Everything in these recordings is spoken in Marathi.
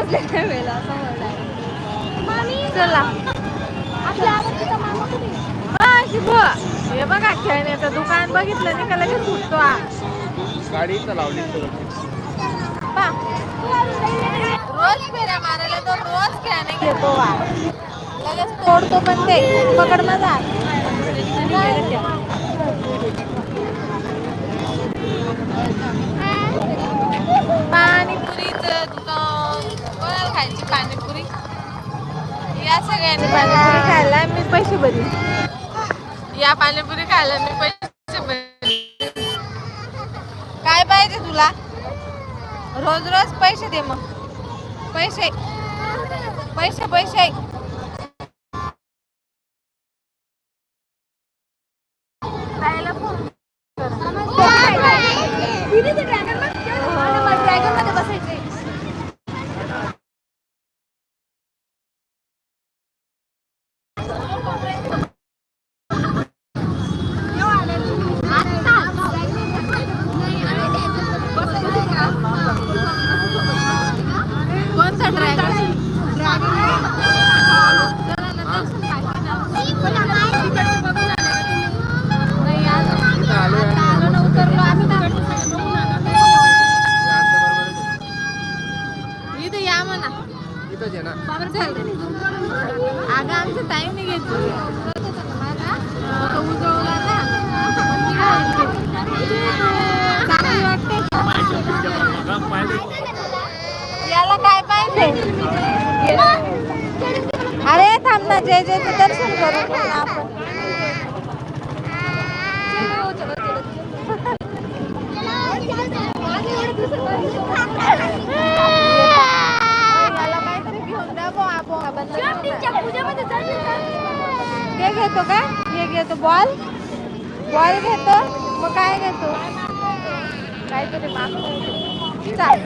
क्लास जवळ बसले त्या वेळेला चला. हा हे बघा खेळण्याचं दुकान बघितलं नाही का लगेच सुटतो हा. गाडी इथं लावली पा. रोज फेऱ्या मारायला तो रोज खेळणे घेतो हा. लगेच तोडतो पण ते. पकड जा. पाणीपुरीचं खायची पाणीपुरी? या सगळ्यांनी पाणीपुरी खायला मी पैसे भरीन या पाणीपुरी खायला मी पैसे भरीन काय पाहिजे तुला? रोज रोज पैसे दे मग. पैसे. पैसे पैसे. घेतो का हे घेतो बॉल बॉल घेतो. मग काय घेतो? काहीतरी मागतो चाल.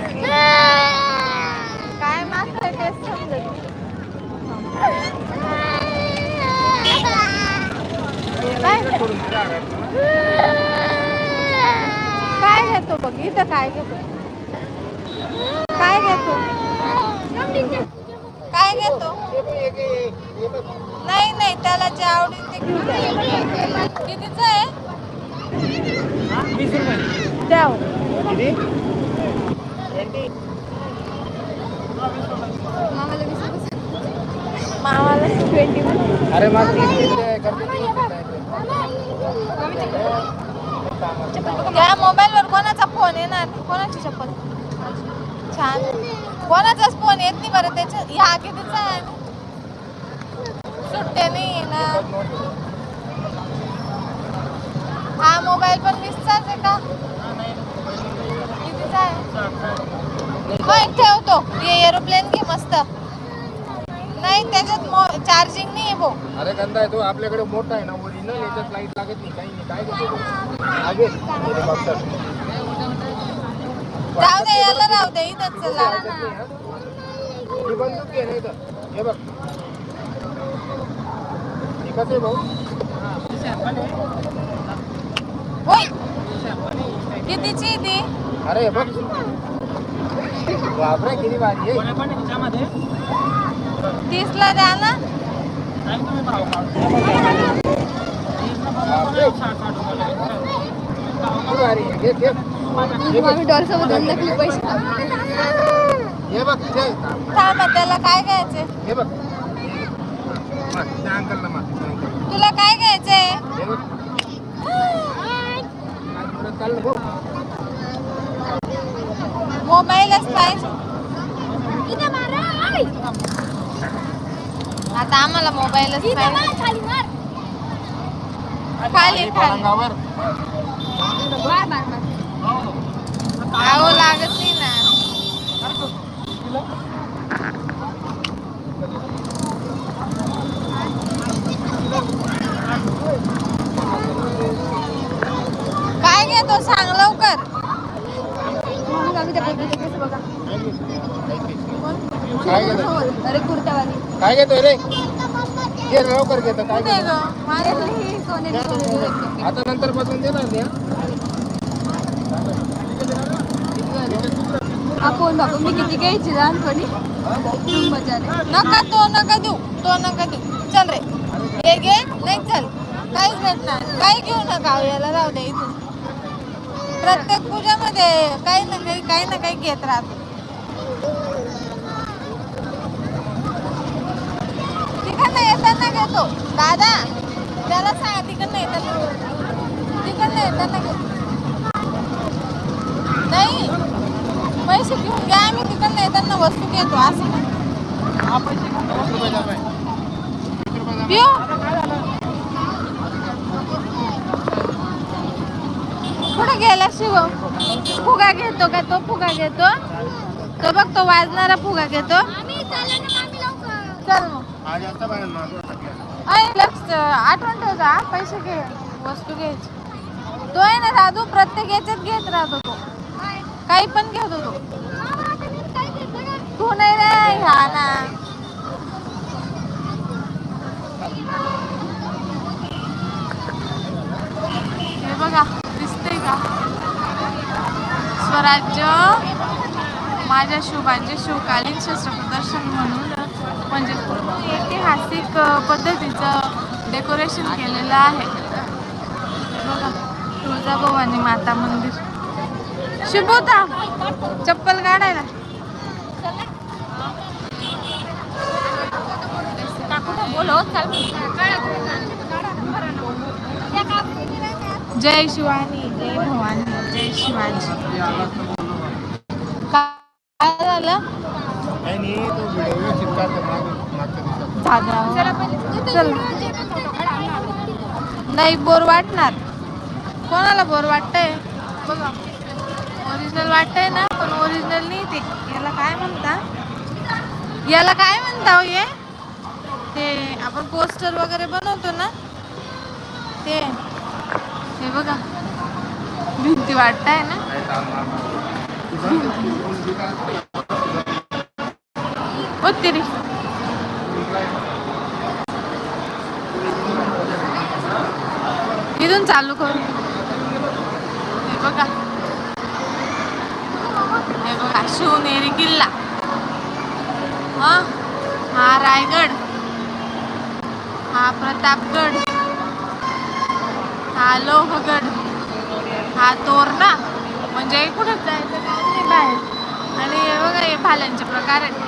काय मागतोय तेच समजत काय घेतो बघ? इथं काय घेतो? घेतो. नाही नाही त्याला जे आवडेल ते घेऊ द्या कितीच आहे? वीस रुपये. द्या. मामाला ट्वेंटी अरे मग त्या मोबाईल वर कोणाचा फोन येणार? कोणाची चप्पल? छान. कोणाचाच फोन येत नाही बरं त्याच्या ह्या कितीचा आहे. सुट्टे नाही ना हा मोबाईल पण वीसचाच आहे का? कितीचा आहे. मग ठेवतो. हे एरोप्लेन घे मस्त. नाही त्याच्यात चार्जिंग नाही आहे भाऊ. अरे गंदा आहे तो आपल्याकडे मोठा आहे ना ओरिजिनल याच्यात लाइट लागत नाही काही नाही. काय घेतो तू? लागेल हे बघतात. राहू दे याला राहू दे इथंच चला नाही, हा? बंदूक घे ना इथं. हे बघ. कसं आहे भाऊ? होय. कितीची ती? अरे हे बघ. बापरे किती भारी आहे. तीसला द्या ना. भारी घे. हे. आम्ही डॉल सोबत दोन नकली पैसे. हे बघ ते थांबा त्याला काय घ्यायचंय हे बघ. तुला काय घ्यायचंय. मोबाईलच पाहिजे. आता आम्हाला मोबाईलच पाहिजे. खाली खाली आहो लागत नाही ना. काय घेतो सांग लवकर. घेतो? अरे कुर्तावाली. काय घेतोय रे? घे लवकर घेतो काय घेतो. आता नंतर बसून देणार आपण बाबा मी किती घ्यायची लहानपणी मजा नका तो नका देऊ तो नका देऊ चल रे हे घे नाही चल काहीच भेटणार नाही काही घेऊ नका याला राहू दे इथून प्रत्येक पूजामध्ये काही ना काही काही ना काही घेत राहतो तिकडनं येताना घेतो दादा त्याला सांगा तिकडनं येताना तिकडनं येताना घेतो नाही पैसे घेऊन घ्या आम्ही तिकडनं येताना वस्तू घेतो असं कुठे गेला शिव? फुगा घेतो का तो फुगा घेतो? तो बघ तो वाजणारा फुगा घेतो. चल मग. लक्ष आठवण ठेव जा पैसे घे वस्तू घ्यायची. तो आहे ना दादू प्रत्येक याच्यात घेत राहतो तो. काही पण घेतो तो तू नाही रे ह्या ना. हे बघा दिसतंय का? स्वराज्य माझ्या शुभांचे शिवकालीन शस्त्र प्रदर्शन म्हणून म्हणजे ऐतिहासिक पद्धतीचं डेकोरेशन केलेलं आहे. बघा तुळजाभवानी माता मंदिर. शुभोता चप्पल काढायला. जय शिवानी जय भवानी जय शिवाजी. काय झालं. चल. नाही बोर वाटणार. कोणाला बोर वाटतंय? बघा. ओरिजिनल वाटतंय ना पण ओरिजिनल नाही ते. याला काय म्हणता? याला काय म्हणता हो ये ते आपण पोस्टर वगैरे बनवतो ना ते. हे बघा. भिंती वाटताय ना? होते रे इथून चालू करू. हे बघा हे बघा शिवनेरी किल्ला हा हा रायगड हा प्रतापगड हा लोहगड हा तोरणा म्हणजे कुठं जायचं काम नाही बाहेर आणि हे बघा हे भाल्यांचे प्रकार आहेत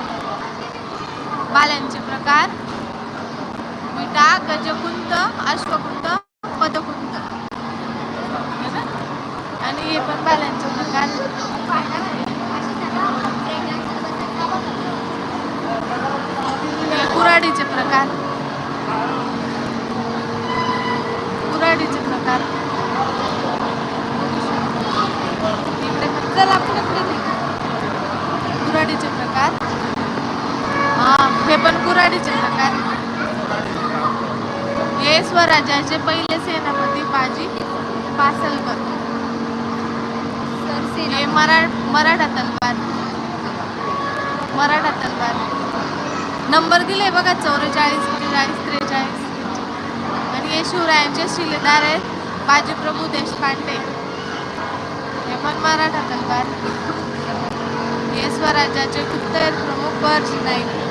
भाल्यांचे प्रकार विटा गजकुंत अश्वकुंत पदकुंत है ना? आणि हे पण भाल्यांचे प्रकार हे कुऱ्हाडीचे प्रकार कुऱ्हाडीचे प्रकार इकडे पण चला पुढे पुढे नाही. कुऱ्हाडीचे प्रकार हा हे पण कुऱ्हाडीचे प्रकार राज्याचे पहिले सेनापती बाजी पासलकर. हे मरा मराठा तलवार. मराठा तलवार. नंबर दिले बघा चौवेचाळीस पंचेचाळीस त्रेचाळीस. आणि हे शिवरायांचे शिलेदार आहेत बाजीप्रभू देशपांडे. हे पण मराठा तलवार. हे स्वराज्याचे उत्तर प्रमुख बर्ज नाईक.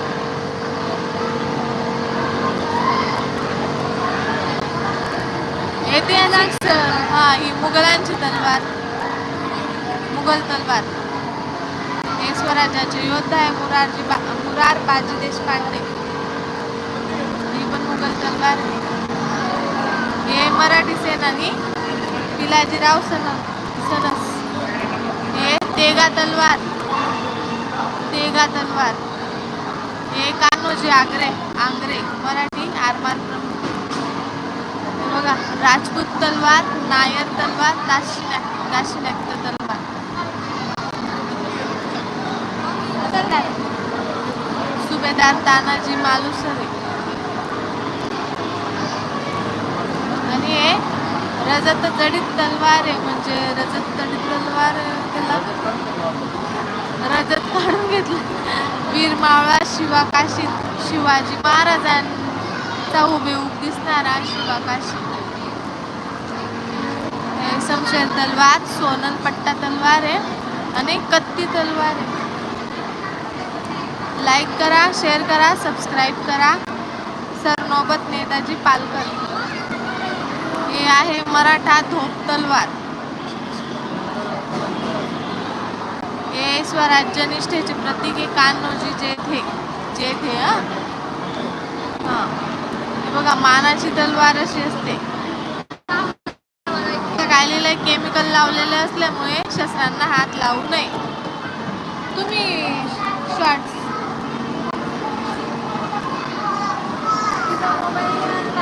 ऐतिहासिक हा ही मुघलांची तलवार. मुघल तलवार. हे स्वराज्याचे योद्धा आहे मुरारजी बा मुरार बाजी देशपांडे. ही पण मुघल तलवार आहे. हे मराठी सेनानी पिलाजीराव सन सनस. हे तेगा तलवार. तेगा तलवार. हे कान्होजी आग्रे आंग्रे मराठी आरमार प्रमुख. बघा राजपूत तलवार नायर तलवार दाशिन्या दाशिन्याक्त तलवार. सुभेदार तानाजी मालुसरे आणि हे रजत जडित तलवार आहे म्हणजे रजत जडित तलवार त्याला रजत काढून घेतलं. वीर मावळा शिवा काशीत शिवाजी महाराजांचा उभे हुबेहूब दिसणारा शिवा काशीत. शमशेर तलवार सोनल पट्टा तलवार आहे आणि कत्ती तलवार आहे लाईक करा शेअर करा सबस्क्राईब करा। सरनोबत नेताजी पालकर। हे आहे मराठा धोप तलवार। हे स्वराज्य निष्ठेचे प्रतीक आहे कान्होजी जेथे जेथे हां? हा. हे बघा मानाची तलवार अशी असते इथं काय लिहिलंय केमिकल लावलेले असल्यामुळे शस्त्रांना हात लावू नये. तुम्ही शॉर्ट्स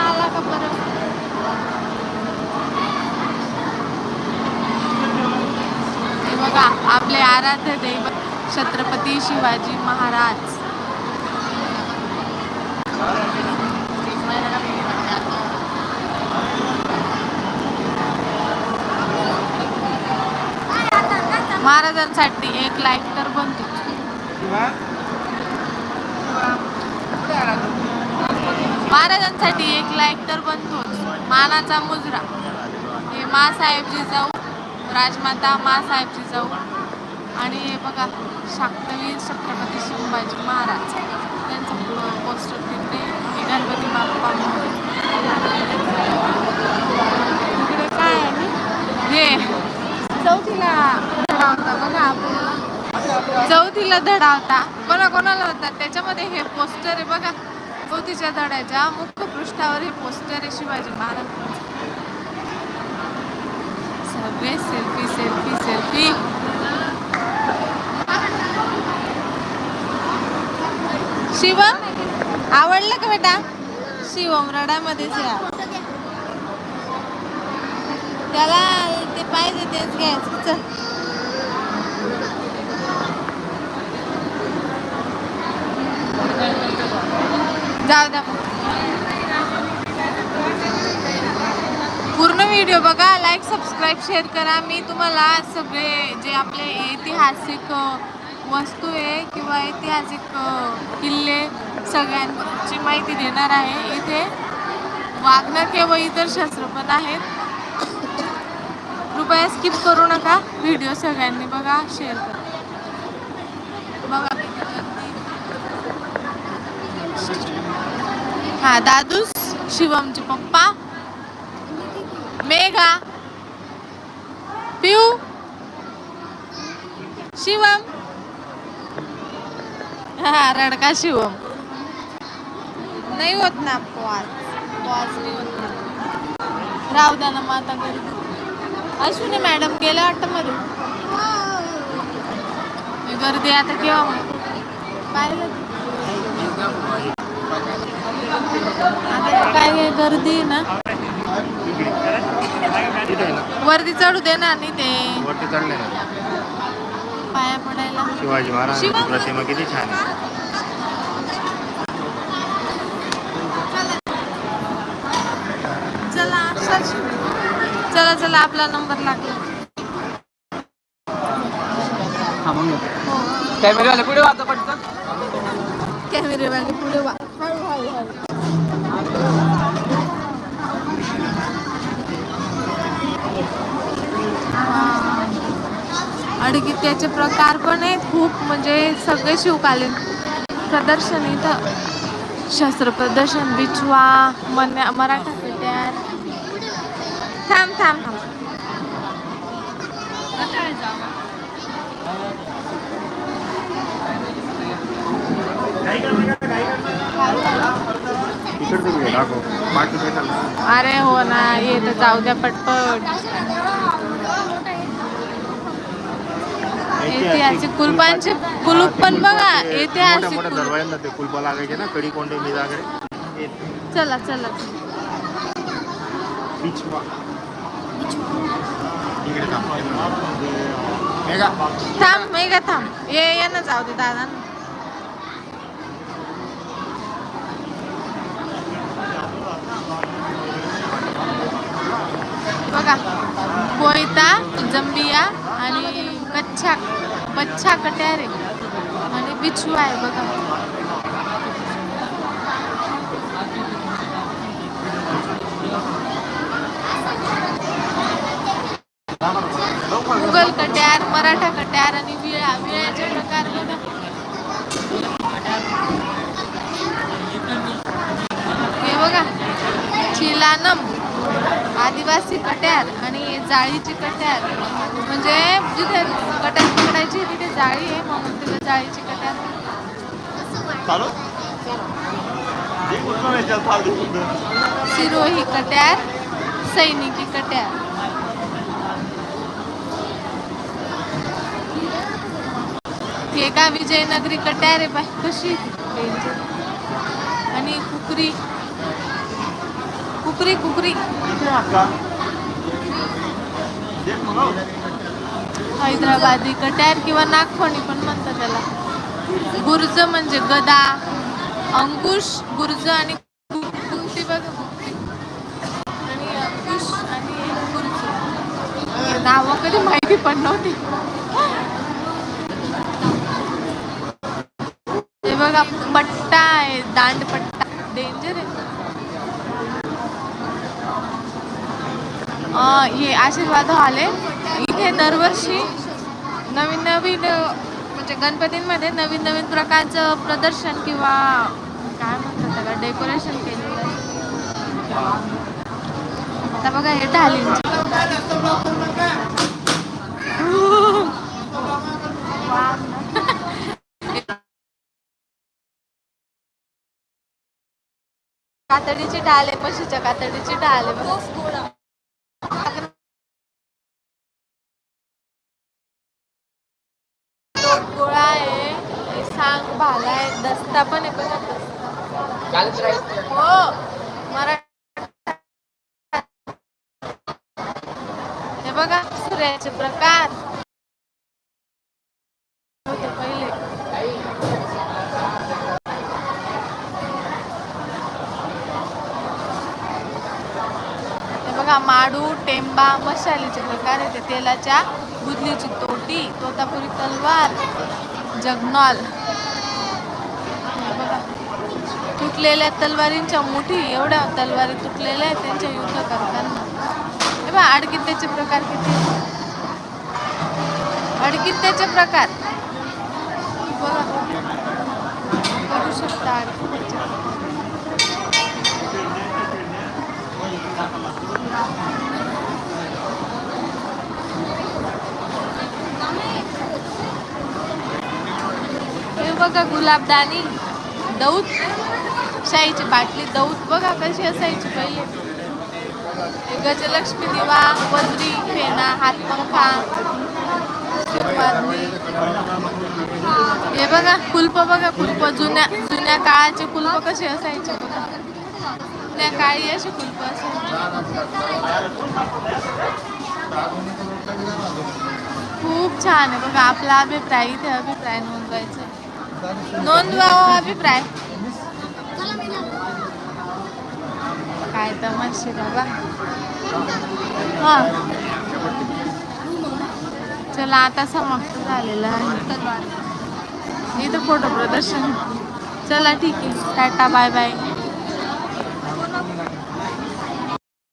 आला का परत हे बघा आपले आराध्य दैवत छत्रपती शिवाजी महाराज. महाराजांसाठी एक लाईक तर बनतो. महाराजांसाठी एक लाईक तर बनतोच. मानाचा मुजरा. हे मासाहेबजी जाऊ राजमाता मासाहेबजी जाऊ. आणि हे बघा शाक्तवीर छत्रपती शिवाजी महाराज. त्यांचं पोस्टर तिकडे हे गणपती बाप्पा. इकडे काय आहे? हे. चौथीला. धडा होता बघा आपल्याला चौथीला धडा होता. कोणा कोणाला होता? त्याच्यामध्ये हे पोस्टर आहे बघा. चौथीच्या धड्याच्या मुख्य पृष्ठावर हे पोस्टर आहे शिवाजी महाराज. सगळे सेल्फी सेल्फी सेल्फी शिवम आवडलं का बेटा? शिवम रडामध्येच या त्याला ते पाहिजे तेच घ्यायचं. चल. जाऊ द्या पूर्ण व्हिडिओ बघा लाईक सबस्क्राईब शेअर करा. मी तुम्हाला सगळे जे आपले ऐतिहासिक वस्तू आहे किंवा ऐतिहासिक किल्ले सगळ्यांची माहिती देणार आहे. इथे वाघनखे व इतर शस्त्र पण आहेत. कृपया स्किप करू नका. व्हिडिओ सगळ्यांनी बघा शेअर करा. बघा. हा दादूस शिवमचे पप्पा. मेघा. पिऊ. शिवम. हा रडका शिवम. नाही होत ना पॉज पॉज नाही होत ना. राहू द्या ना माता घरी. अश्विनी मॅडम गेल्या वाटतं मध्ये हे गर्दी आता केव्हा? पाहिलं आता काय गर्दी आहे ना. वरती चढू दे ना आणि ते वरती चढले पाया पडायला. शिवाजी महाराजांची शिवा- प्रतिमा किती छान आहे चला सर चला आपला नंबर लागला. हो कॅमेरावाले पुढे वाचा पटकन. कॅमेरे वाले पुढे वा. हळू हळू हळू. आणि त्याचे प्रकार पण आहेत खूप म्हणजे सगळे शिवकालीन प्रदर्शन इथं शस्त्र प्रदर्शन बिचवा मन्या मराठा. थांब थांब. थांब अरे हो ना ये तर जाऊ द्या पटपट. ऐतिहासिक कुलपांचे कुलूप पण बघा ऐतिहासिक कुलूप. ते कुलपा लागायचे ना कडी कोंडे मी चला चला. बीच इकडे थांब मेघा थांब मेघा थांब ये ये ना जाऊ दे दादा बघा कोयता जंबिया आणि कच्छा बच्छा कट्यारे आणि बिच्छू आहे बघा मुघल कट्यार मराठा कट्यार आणि विळा विळ्याचे प्रकार बघा हे बघा चिलानम आदिवासी कट्यार आणि जाळीची कट्यार. म्हणजे जिथे कट्यार पकडायची तिथे जाळी आहे म्हणून तिला जाळीची कट्यार. सिरोही कट्यार सैनिकी कट्यार. हे का? विजयनगरी कट्यारे बाय कशी आणि कुकरी? कुकरी कुकरी. हैदराबादी कट्यार किंवा नागफणी पण म्हणतात त्याला. गुर्ज म्हणजे गदा अंकुश गुर्ज आणि गु- बघा. आणि अंकुश आणि गुर्ज नावं कधी माहिती पण नव्हती. बघा पट्टा आहे दांड पट्टा. डेंजर आहे. हे आशीर्वाद आले. इथे दरवर्षी नवीन नवीन म्हणजे गणपतींमध्ये नवीन नवीन प्रकारचं प्रदर्शन किंवा काय म्हणतात त्याला डेकोरेशन केलेलं आहे. आता बघा हे ढालींचे. कातडीची ढाल आहे म्हशीच्या कातडीची ढाल आहे. गोळा आहे. हे सांग भाला आहे. दस्ता पण आहे बघा. हो. मराठी. हे बघा सूर्याचे प्रकार. माडू मशालीचे प्रकार आहे ते तेलाच्या गुदलीची तोटी तोतापुरी तलवार जगनॉल. बघा. तुटलेल्या तलवारींच्या मुठी एवढ्या तलवारी तुटलेल्या आहेत त्यांच्या युद्ध करताना. हे बघा अडकित्याचे प्रकार किती अडकित्याचे प्रकार. बघा. करू शकता अडकित्याचे बघा गुलाबदानी. दौत. शाईची बाटली दौत. बघा कशी असायची पहिले गजलक्ष्मी दिवा वजरी फेना हातपंखा हे बघा कुल्प बघा कुल्प जुन्या जुन्या काळाचे कुल्प कसे असायचे बघा. काळी असे कुल्प असायचे. खूप छान आहे बघा आपला अभिप्राय इथे अभिप्राय नोंदवायचा. नोंदवावा अभिप्राय. काय तर तमाशे बाबा. हा. चला आता समाप्त झालेलं आहे. इथं फोटो प्रदर्शन. चला ठीक आहे. Tata bye bye.